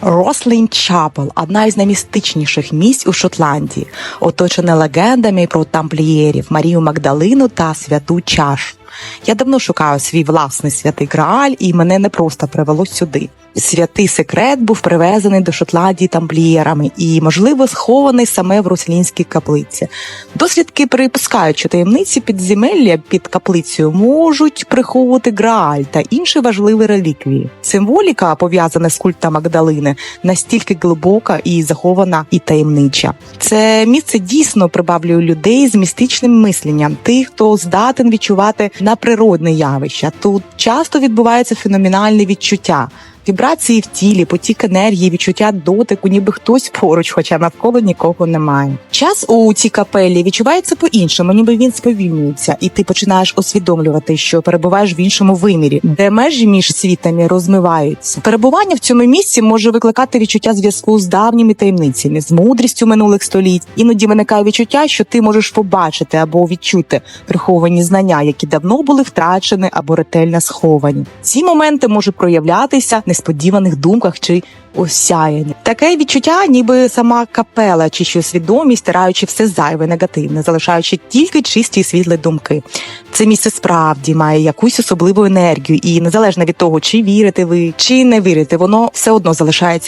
Рослін Чапел одна із наймістичніших місць у Шотландії, оточена легендами про тамплієрів, Марію Магдалину та святу чашу. Я давно шукаю свій власний святий Грааль, і мене не просто привело сюди. Святий секрет був привезений до Шотландії тамплієрами і, можливо, схований саме в руслінській каплиці. Дослідки припускають, що таємниці підземелля під каплицею можуть приховувати Грааль та інші важливі реліквії. Символіка, пов'язана з культом Магдалини, настільки глибока і захована і таємнича. Це місце дійсно прибавлює людей з містичним мисленням, тих, хто здатен відчувати наприродне явище. Тут часто відбувається феноменальне відчуття. Вібрації в тілі, потік енергії, відчуття дотику, ніби хтось поруч, хоча навколо нікого немає. Час у цій капелі відчувається по-іншому, ніби він сповільнюється, і ти починаєш усвідомлювати, що перебуваєш в іншому вимірі, де межі між світами розмиваються. Перебування в цьому місці може викликати відчуття зв'язку з давніми таємницями, з мудрістю минулих століть. Іноді виникає відчуття, що ти можеш побачити або відчути приховані знання, які давно були втрачені або ретельно сховані. Ці моменти можуть проявлятися в несподіваних думках чи осяянні. Таке відчуття, ніби сама капела чи що свідомість, стираючи все зайве, негативне, залишаючи тільки чисті і світлі думки. Це місце справді має якусь особливу енергію, і незалежно від того, чи вірите ви, чи не вірите, воно все одно залишається